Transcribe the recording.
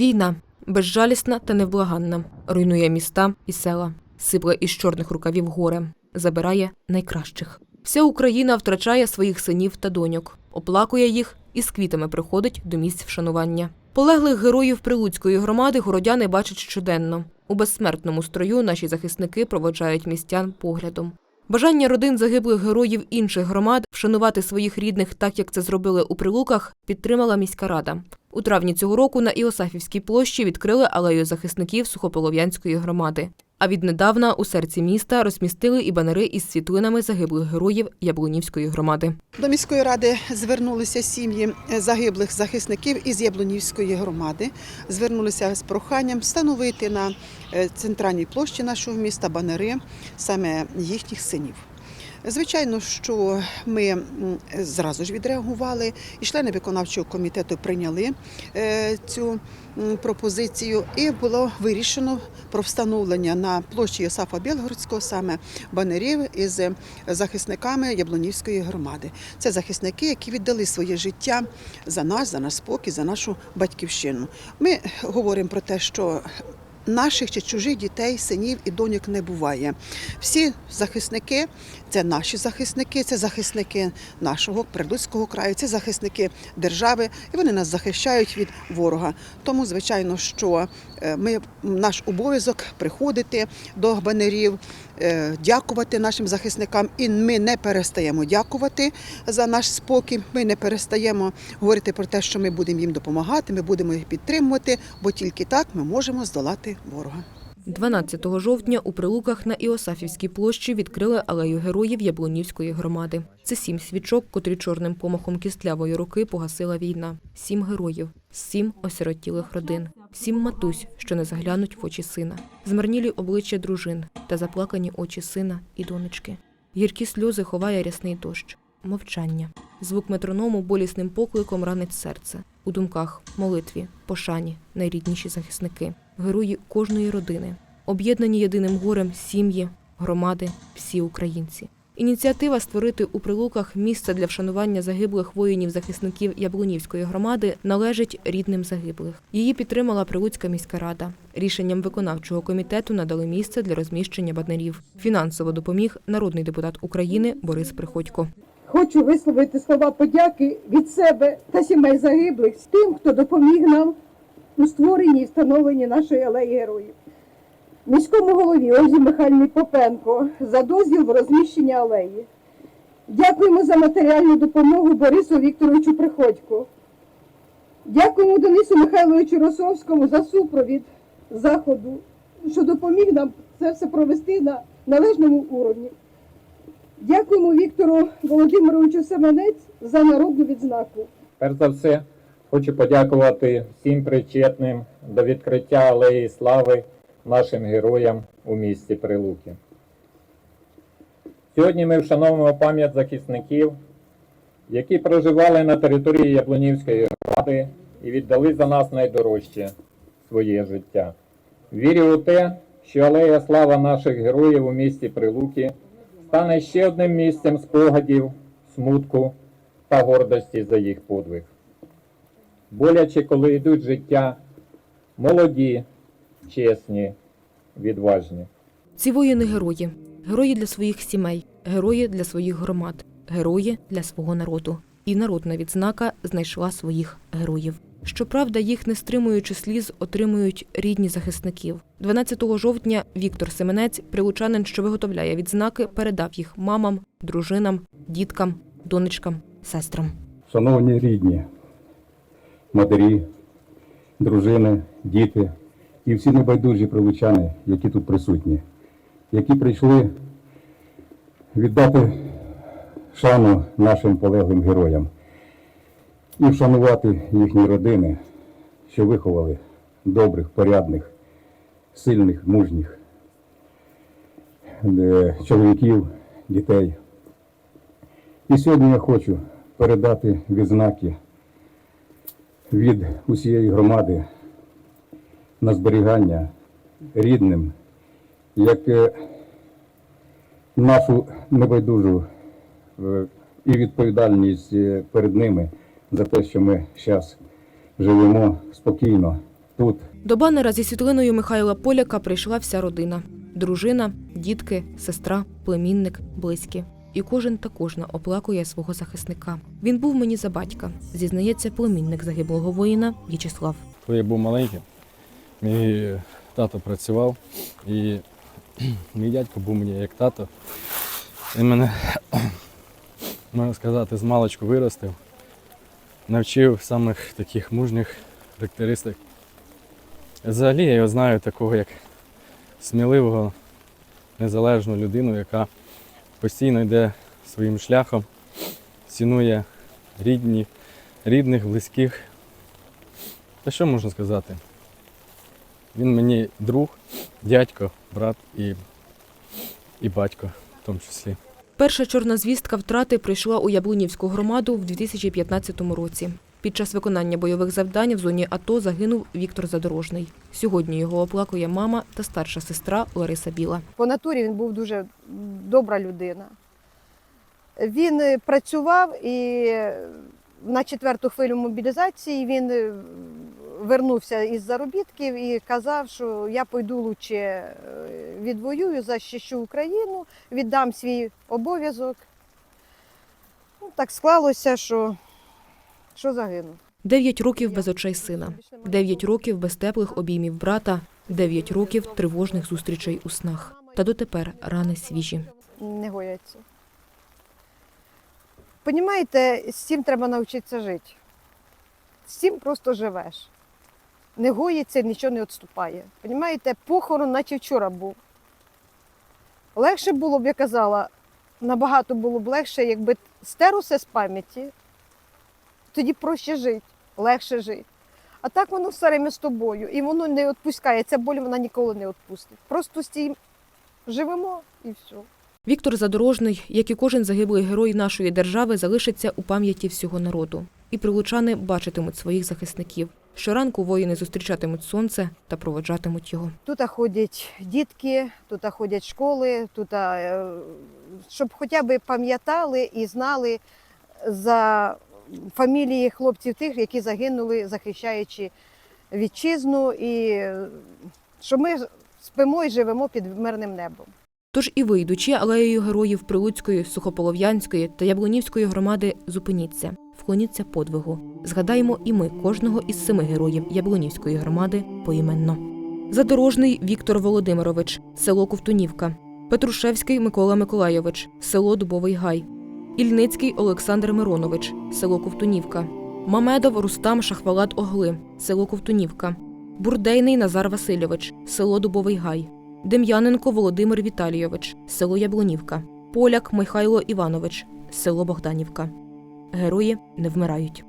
Війна безжалісна та невблаганна, руйнує міста і села, сипле із чорних рукавів горе, забирає найкращих. Вся Україна втрачає своїх синів та доньок, оплакує їх і з квітами приходить до місць вшанування. Полеглих героїв Прилуцької громади городяни бачать щоденно. У безсмертному строю наші захисники проводжають містян поглядом. Бажання родин загиблих героїв інших громад вшанувати своїх рідних так, як це зробили у Прилуках, підтримала міська рада. У травні цього року на Іосафівській площі відкрили алею захисників Сухополов'янської громади. А віднедавна у серці міста розмістили і банери із світлинами загиблих героїв Яблунівської громади. До міської ради звернулися сім'ї загиблих захисників із Яблунівської громади. Звернулися з проханням встановити на е, центральній площі нашого міста банери саме їхніх синів. Звичайно, що ми зразу ж відреагували, і члени виконавчого комітету прийняли е, цю пропозицію, і було вирішено про встановлення на площі Йосафа Білгородського саме банерів із захисниками Яблунівської громади. Це захисники, які віддали своє життя за нас, за наш спокій, за нашу батьківщину. Ми говоримо про те, що Наших чи чужих дітей, синів і доньок не буває. Всі захисники це наші захисники, це захисники нашого Прилуцького краю, це захисники держави, і вони нас захищають від ворога. Тому, звичайно, що е, ми наш обов'язок приходити до банерів, е, дякувати нашим захисникам, і ми не перестаємо дякувати за наш спокій. Ми не перестаємо говорити про те, що ми будемо їм допомагати, ми будемо їх підтримувати, бо тільки так ми можемо здолати ворога. 12 жовтня у Прилуках на Іосафівській площі відкрили алею героїв Яблунівської громади. Це сім свічок, котрі чорним помахом кістлявої руки погасила війна. Сім героїв, сім осиротілих родин, сім матусь, що не заглянуть в очі сина, змарнілі обличчя дружин та заплакані очі сина і донечки. Гіркі сльози ховає рясний дощ, мовчання. Звук метроному болісним покликом ранить серце. У думках, молитві, пошані, найрідніші захисники, герої кожної родини, об'єднані єдиним горем сім'ї, громади, всі українці. Ініціатива створити у прилуках місце для вшанування загиблих воїнів-захисників Яблунівської громади належить рідним загиблих. Її підтримала Прилуцька міська рада. Рішенням виконавчого комітету надали місце для розміщення банерів. Фінансово допоміг народний депутат України Борис Приходько. Хочу висловити слова подяки від себе та сімей загиблих з тим, хто допоміг нам у створенні і встановленні нашої алеї героїв. Міському голові Ользі Михайлівні Попенко за дозвіл в розміщення алеї. Дякуємо за матеріальну допомогу Борису Вікторовичу Приходько. Дякуємо Денису Михайловичу Росовському за супровід заходу, що допоміг нам це все провести на належному уровні. Дякуємо Віктору Володимировичу Семенець за народну відзнаку. Перш за все, хочу подякувати всім причетним до відкриття алеї слави нашим героям у місті Прилуки. Сьогодні ми вшановуємо пам'ять захисників, які проживали на території Яблунівської громади і віддали за нас найдорожче своє життя. Вірю у те, що алея слава наших героїв у місті Прилуки стане ще одним місцем спогадів, смутку та гордості за їх подвиг. Боляче, коли йдуть життя молоді, чесні, відважні. Ці воїни герої, герої для своїх сімей, герої для своїх громад, герої для свого народу. І народна відзнака знайшла своїх героїв. Щоправда, їх не стримуючи сліз, отримують рідні захисників. 12 жовтня Віктор Семенець, прилучанин, що виготовляє відзнаки, передав їх мамам, дружинам, діткам, донечкам, сестрам. Шановні рідні, матері, дружини, діти і всі небайдужі прилучани, які тут присутні, які прийшли віддати шану нашим полеглим героям і вшанувати їхні родини, що виховали добрих, порядних, сильних, мужніх е, чоловіків, дітей. І сьогодні я хочу передати відзнаки від усієї громади на зберігання рідним, як е, нашу небайдужу е, і відповідальність перед ними за те, що ми зараз живемо спокійно тут. До банера зі світлиною Михайла Поляка прийшла вся родина: дружина, дітки, сестра, племінник, близькі. І кожен та кожна оплакує свого захисника. Він був мені за батька, зізнається племінник загиблого воїна В'ячеслав. Коли я був маленьким, мій тато працював, і мій дядько був мені як тато. Він мене, можна сказати, з маличку виростив, навчив самих таких мужніх характеристик. Взагалі я його знаю такого як сміливого, незалежну людину, яка постійно йде своїм шляхом, цінує рідні, рідних, близьких. Та що можна сказати? Він мені друг, дядько, брат і, і батько в тому числі. Перша чорна звістка втрати прийшла у Яблунівську громаду в 2015 році. Під час виконання бойових завдань в зоні АТО загинув Віктор Задорожний. Сьогодні його оплакує мама та старша сестра Лариса Біла. По натурі він був дуже добра людина. Він е, працював і е, на четверту хвилю мобілізації він е, вернувся із заробітків і казав, що я пойду лучше е, відвоюю, захищу Україну, віддам свій обов'язок. Ну, так склалося, що, що загинув. Дев'ять років без очей сина, дев'ять років без теплих обіймів брата, дев'ять років тривожних зустрічей у снах. Та дотепер рани свіжі. не гояться. Понімаєте, з цим треба навчитися жити. З цим просто живеш. Не гоїться, нічого не відступає. Понімаєте, похорон, наче вчора був. Легше було б, я казала, набагато було б легше, якби стер усе з пам'яті, тоді проще жити, легше жити. А так воно все время з тобою, і воно не відпускає. Ця боль вона ніколи не відпустить. Просто з цим живемо і все. Віктор Задорожний, як і кожен загиблий герой нашої держави, залишиться у пам'яті всього народу. І прилучани бачитимуть своїх захисників. Щоранку воїни зустрічатимуть сонце та проводжатимуть його. Тут ходять дітки, тут ходять школи, тут, е, щоб хоча б пам'ятали і знали за фамілії хлопців тих, які загинули, захищаючи вітчизну, і е, що ми спимо і живемо під мирним небом. Тож і ви, йдучи алеєю героїв Прилуцької, Сухополов'янської та Яблунівської громади, зупиніться, вклоніться подвигу. Згадаємо і ми кожного із семи героїв Яблунівської громади поіменно. Задорожний Віктор Володимирович, село Ковтунівка. Петрушевський Микола Миколайович, село Дубовий Гай. Ільницький Олександр Миронович, село Ковтунівка. Мамедов Рустам Шахвалат Огли, село Ковтунівка. Бурдейний Назар Васильович, село Дубовий Гай. Дем'яненко Володимир Віталійович, село Яблунівка. Поляк Михайло Іванович, село Богданівка. Герої не вмирають.